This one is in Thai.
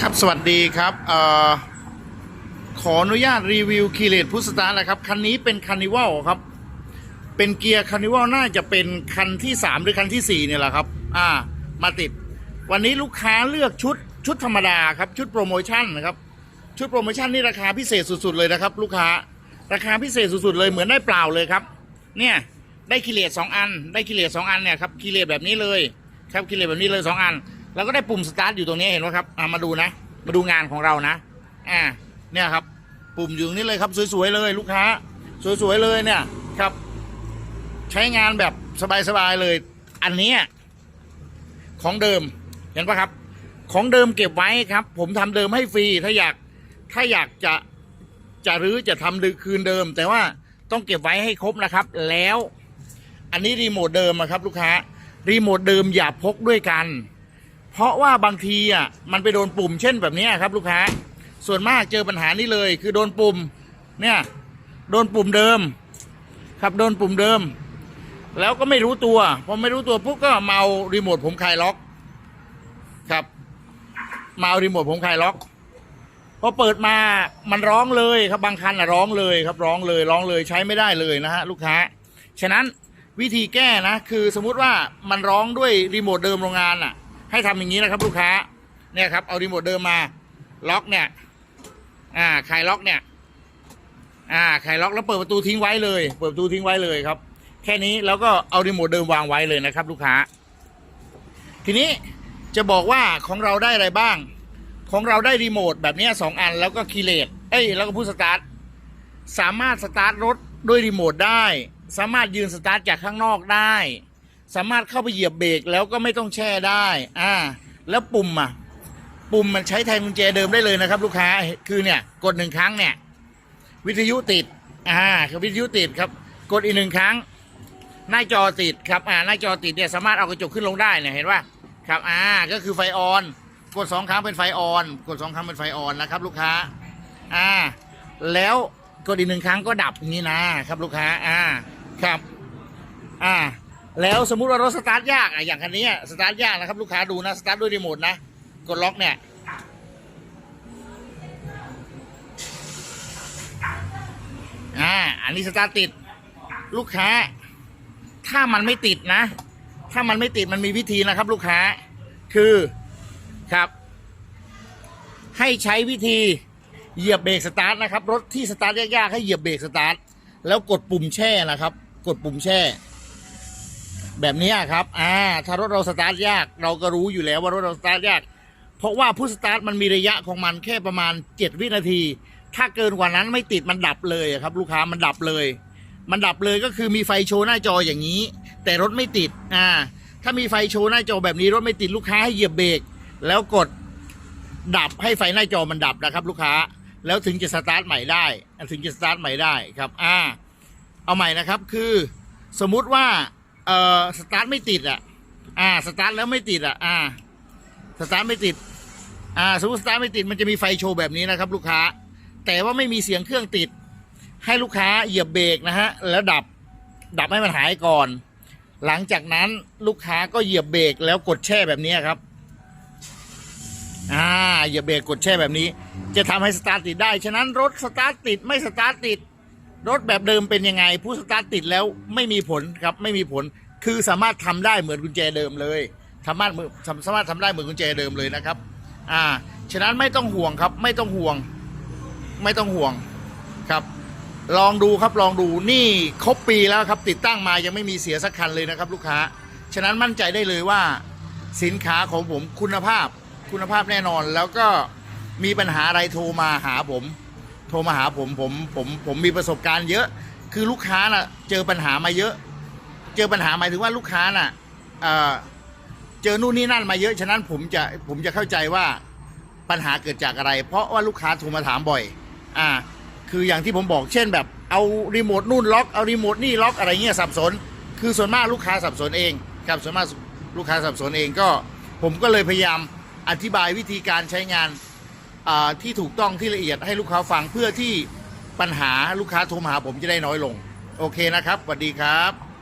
ครับสวัสดีครับออขออนุญาตรีวิวคีเลตพุสตาร์นะครับ คันนี้เป็นคานิวัลครับ เป็นเกียร์คานิวัลน่าจะเป็นคันที่3หรือคันที่4เนี่ยแหละครับ อ่า มาติด วันนี้ลูกค้าเลือกชุดชุดธรรมดาครับ ชุดโปรโมชั่นนะครับ ชุดโปรโมชั่นนี่ราคาพิเศษสุด ๆ เลยนะครับ ลูกค้า ราคาพิเศษสุด ๆ เลยเหมือนได้เปล่าเลยครับ เนี่ยได้คีเลตสองอัน ได้คีเลตสองอันเนี่ยครับคีเลตแบบนี้เลย ครับคีเลตแบบนี้เลยสองอัน แล้วก็ได้ปุ่มสตาร์ทอยู่ตรงนี้เห็นไหมครับามาดูนะ มาดูงานของเรานะอ่าเนี่ยครับ ปุ่มอยู่ตรงนี้เลยครับสวยๆเลยลูกค้า สวยๆเลยเนี่ยครับ ใช้งานแบบสบายๆเลย อันนี้ของเดิมเห็นปะครับ ของเดิมเก็บไว้ครับ ผมทำเดิมให้ฟรีถ้าอยากถ้าอยากจะจะรื้อจะทำดือคืนเดิม แต่ว่าต้องเก็บไว้ให้ครบนะครับ แล้ว อันนี้รีโมทเดิมอะครับ ลูกค้ารีโมทเดิมอย่าพกด้วยกัน เพราะว่าบางทีอะมันไปโดนปุ่มเช่นแบบนี้ครับ ลูกค้า ส่วนมากเจอปัญหานี้เลย คือโดนปุ่มเนี่ยโดนปุ่มเดิม ครับโดนปุ่มเดิม แล้วก็ไม่รู้ตัวพอไม่รู้ตัวปุ๊บก็เอารีโมทผมคลายล็อก ครับมาเอารีโมทผมคลายล็อกพอเปิดมามันร้องเลยครับบางคันอะร้องเลยครับร้องเลยร้องเลยใช้ไม่ได้เลยนะฮะลูกค้า ฉะนั้นวิธีแก้นะ คือสมมุติว่ามันร้องด้วยรีโมทเดิมโรงงานอะ ให้ทำอย่างนี้นะครับ ลูกค้าเนี่ยครับเอารีโมทเดิมมาล็อกเนี่ยอ่าคลายล็อกเนี่ยอ่าคลายล็อกแล้วเปิดประตูทิ้งไว้เลย เปิดประตูทิ้งไว้เลยครับ แค่นี้แล้วก็เอารีโมทเดิมวางไว้เลยนะครับ ลูกค้า ทีนี้จะบอกว่าของเราได้อะไรบ้าง ของเราได้รีโมทแบบนี้สองอันแล้วก็คีเลตเอ้ยแล้วก็ผู้สตาร์ทสามารถสตาร์ทรถด้วยรีโมทได้ สามารถยืนสตาร์ทจากข้างนอกได้ สามารถเข้าไปเหยียบเบรกแล้วก็ไม่ต้องแช่ได้ อ่า แล้วปุ่มอะ ปุ่มมันใช้แทนกุญแจเดิมได้เลยนะครับ ลูกค้า คือเนี่ย กดหนึ่งครั้งเนี่ย วิทยุติด อ่าคือวิทยุติดครับ กดอีกหนึ่งครั้ง หน้าจอติดครับ อ่า หน้าจอติดเนี่ยสามารถเอากระจกขึ้นลงได้เนี่ยเห็นป่ะครับ อ่า ก็คือไฟออน กดสองครั้งเป็นไฟออน กดสองครั้งเป็นไฟออนนะครับ ลูกค้า อ่า แล้วกดอีกหนึ่งครั้งก็ดับอย่างนี้นะครับ ลูกค้า อ่า ครับ อ่า แล้วสมมุติว่ารถสตาร์ทยากอะอย่างคันนี้สตาร์ทยากนะครับ ลูกค้าดูนะสตาร์ทด้วยรีโมทนะกดล็อกเนี่ยอ่าอันนี้สตาร์ทติด ลูกค้า ถ้ามันไม่ติดนะ ถ้ามันไม่ติดมันมีวิธีนะครับ ลูกค้าคือครับ ให้ใช้วิธีเหยียบเบรกสตาร์ทนะครับ รถที่สตาร์ทยากๆให้เหยียบเบรกสตาร์ทแล้วกดปุ่มแช่นะครับ กดปุ่มแช่ แบบนี้ครับ อ่า ถ้ารถเราสตาร์ทยาก เราก็รู้อยู่แล้วว่ารถเราสตาร์ทยาก เพราะว่าผู้สตาร์ทมันมีระยะของมันแค่ประมาณ 7 วินาที ถ้าเกินกว่านั้นไม่ติดมันดับเลยครับ ลูกค้ามันดับเลย มันดับเลยก็คือมีไฟโชว์หน้าจออย่างนี้ แต่รถไม่ติด อ่า ถ้ามีไฟโชว์หน้าจอแบบนี้รถไม่ติดลูกค้าให้เหยียบเบรกแล้วกดดับให้ไฟหน้าจอมันดับนะครับ ลูกค้า แล้วถึงจะสตาร์ทใหม่ได้ถึงจะสตาร์ทใหม่ได้ครับ อ่า เอาใหม่นะครับคือสมมุติว่า เอ่อสตาร์ทไม่ติดอะ อ่า สตาร์ทแล้วไม่ติดอะ อ่า สตาร์ทไม่ติด อ่า สมมติสตาร์ทไม่ติดมันจะมีไฟโชว์แบบนี้นะครับ ลูกค้า แต่ว่าไม่มีเสียงเครื่องติด ให้ลูกค้าเหยียบเบรกนะฮะ แล้วดับ ดับให้มันหายก่อน หลังจากนั้นลูกค้าก็เหยียบเบรกแล้วกดแช่แบบนี้ครับ อ่า เหยียบเบรกกดแช่แบบนี้ จะทำให้สตาร์ทติดได้ ฉะนั้นรถสตาร์ทติดไม่สตาร์ทติด รถแบบเดิมเป็นยังไง ผู้สตาร์ทติดแล้วไม่มีผลครับไม่มีผลคือสามารถทำได้เหมือนกุญแจเดิมเลยสามารถสามารถทำได้เหมือนกุญแจเดิมเลยนะครับ อ่าฉะนั้นไม่ต้องห่วงครับ ไม่ต้องห่วง ไม่ต้องห่วงครับ ลองดูครับลองดูนี่ครบปีแล้วครับ ติดตั้งมายังไม่มีเสียสักคันเลยนะครับ ลูกค้า ฉะนั้นมั่นใจได้เลยว่า สินค้าของผมคุณภาพ คุณภาพแน่นอน แล้วก็มีปัญหาอะไรโทรมาหาผม โทรมาหาผมผมผมผมมีประสบการณ์เยอะ คือลูกค้าน่ะ เจอปัญหามาเยอะ เจอปัญหาหมายถึงว่าลูกค้าน่ะเอ่อเจอนู่นนี่นั่นมาเยอะฉะนั้นผมจะผมจะเข้าใจว่าปัญหาเกิดจากอะไร เพราะว่าลูกค้าโทรมาถามบ่อย อ่า คืออย่างที่ผมบอกเช่นแบบเอารีโมทนู่นล็อกเอารีโมทนี่ล็อกอะไรเงี้ยสับสน คือส่วนมากลูกค้าสับสนเองครับส่วนมากลูกค้าสับสนเองก็ ผมก็เลยพยายามอธิบายวิธีการใช้งาน ที่ถูกต้องที่ละเอียดให้ลูกค้าฟังเพื่อที่ปัญหาลูกค้าโทรมาหาผมจะได้น้อยลง โอเคนะครับสวัสดีครับ